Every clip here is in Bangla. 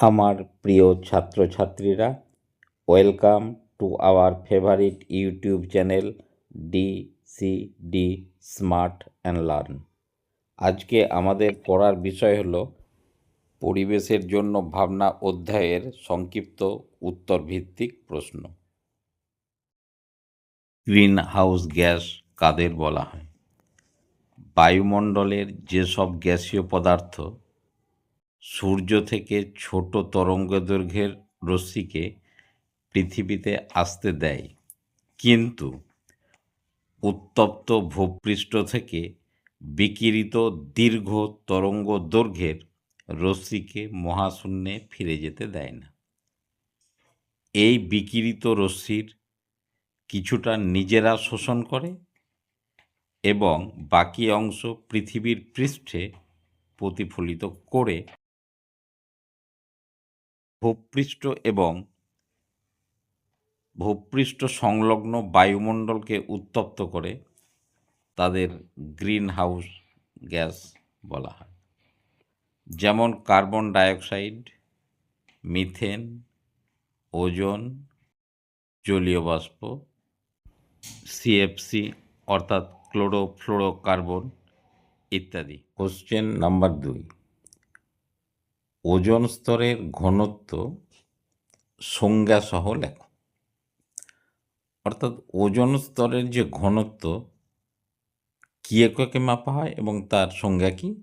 আমার প্রিয় ছাত্রছাত্রীরা welcome to our favourite YouTube channel D C D smart and learn আজকে আমাদের পড়ার বিষয় হলো, পরিবেশের জন্য ভাবনা অধ্যায়ের সংক্ষিপ্ত উত্তর ভিত্তিক প্রশ্ন। গ্রিন হাউস গ্যাস কাদের বলা হয়? বায়ুমণ্ডলের যেসব গ্যাসীয় পদার্থ সূর্য থেকে ছোট তরঙ্গদৈর্ঘ্যের রশ্মিকে পৃথিবীতে আসতে দেয়। কিন্তু উত্তপ্ত ভূপৃষ্ঠ থেকে বিকিরিত দীর্ঘ তরঙ্গ দৈর্ঘ্যের রশ্মিকে মহাশূন্যে ফিরে যেতে দেয় না। এই বিকিরিত রশ্মির কিছুটা নিজেরা শোষণ করে এবং বাকি অংশ পৃথিবীর পৃষ্ঠে প্রতিফলিত করে ভূপৃষ্ঠ এবং ভূপৃষ্ঠ সংলগ্ন বায়ুমণ্ডলকে উত্তপ্ত করে তাদের গ্রিন হাউস গ্যাস বলা হয়। যেমন কার্বন ডাইঅক্সাইড, মিথেন, ওজন, জলীয় বাষ্প সিএফসি অর্থাৎ ক্লোরোফ্লোরোকার্বন ইত্যাদি। কোশ্চেন নাম্বার দুই। ওজোন স্তরের ঘনত্ব সংজ্ঞাসহ লেখো। অর্থাৎ ওজন স্তরের যে ঘনত্ব, কী এককে মাপা হয় এবং তার সংজ্ঞা কী?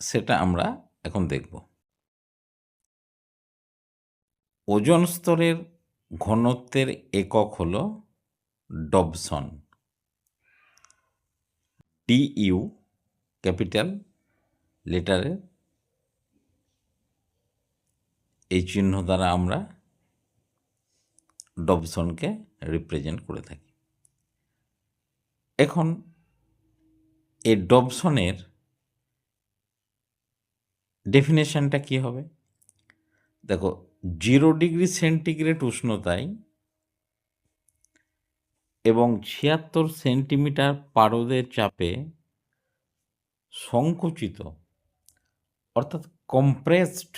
সেটা আমরা এখন দেখব। ওজন স্তরের ঘনত্বের একক হল ডবসন। ডিইউ ক্যাপিটাল লেটারে এই চিহ্ন দ্বারা আমরা ডবসনকে রিপ্রেজেন্ট করে থাকি। এখন এই ডবসনের ডেফিনেশনটা কি হবে? দেখো জিরো ডিগ্রি সেন্টিগ্রেড উষ্ণতায় এবং ছিয়াত্তর সেন্টিমিটার পারদের চাপে সংকুচিত, অর্থাৎ compressed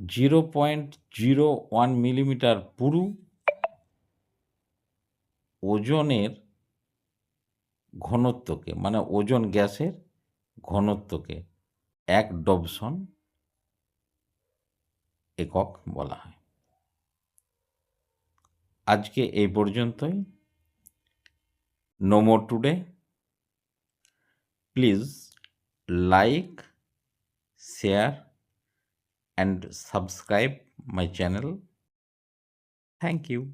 zero point zero one millimetre পুরু ওজনের ঘনত্বকে মানে ওজন গ্যাসের ঘনত্বকে এক ডবসন একক বলা হয়। আজকে এই পর্যন্তই। No more today please like share and subscribe my channel. Thank you